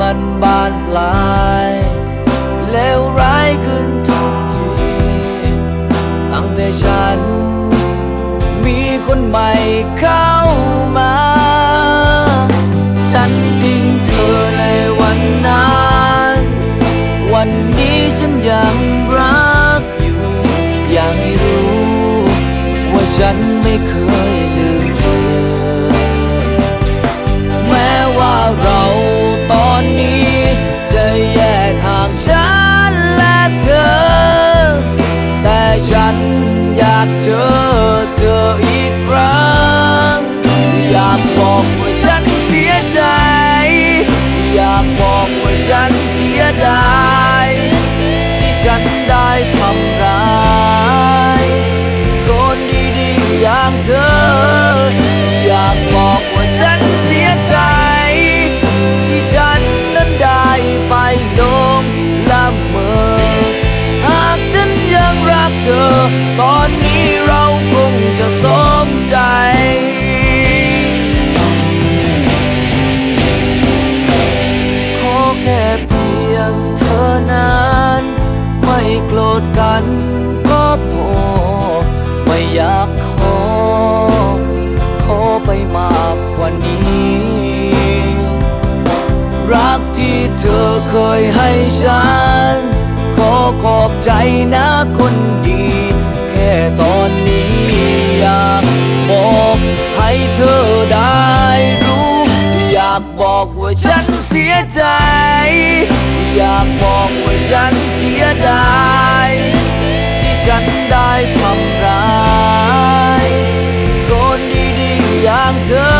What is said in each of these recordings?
มันบานปลายเลวร้ายขึ้นทุกที ตั้งแต่ฉัน มีคนใหม่เข้ามา ฉันทิ้งเธอในวันนั้น วันนี้ฉันยังรักอยู่ อยากให้รู้ ว่าฉันไม่เคยลืมางเธอ อยากบอกว่าฉันเสียใจ ที่ฉันนั้นได้ไปโดมละเมอ หากฉันยังรักเธอ ตอนนี้เราคงจะสมใจขอแค่เพียงเธอนั้น ไม่โกรธกัน ให้ฉัน ขอขอบใจนะคนดี แค่ตอนนี้อยากบอกให้เธอได้รู้ อยากบอกว่าฉันเสียใจ อยากบอกว่าฉันเสียดายที่ฉันได้ทำร้าย คนดีๆอย่างเธอ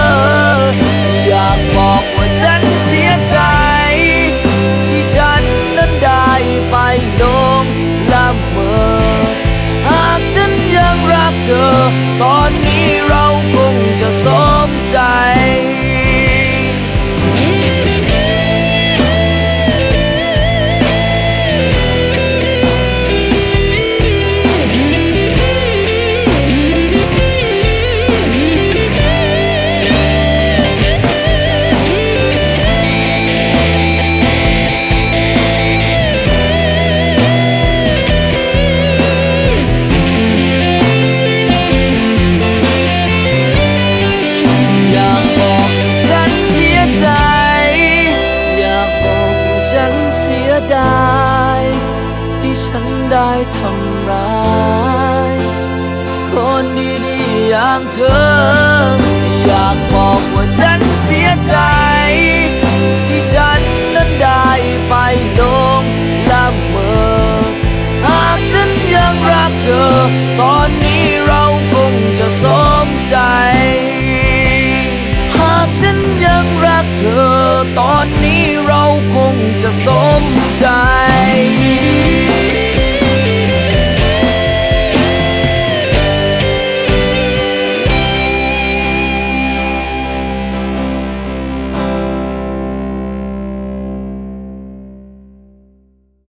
ดาย ที่ฉันได้ทำร้าย คนดีๆอย่างเธอ อยากบอกว่าฉันเสียใจ ที่ฉันนั้นได้ไปโดมละเมอหากฉันยังรักเธอ ตอนนี้เราคงจะสมใจ หากฉันยังรักเธอตอน จะสม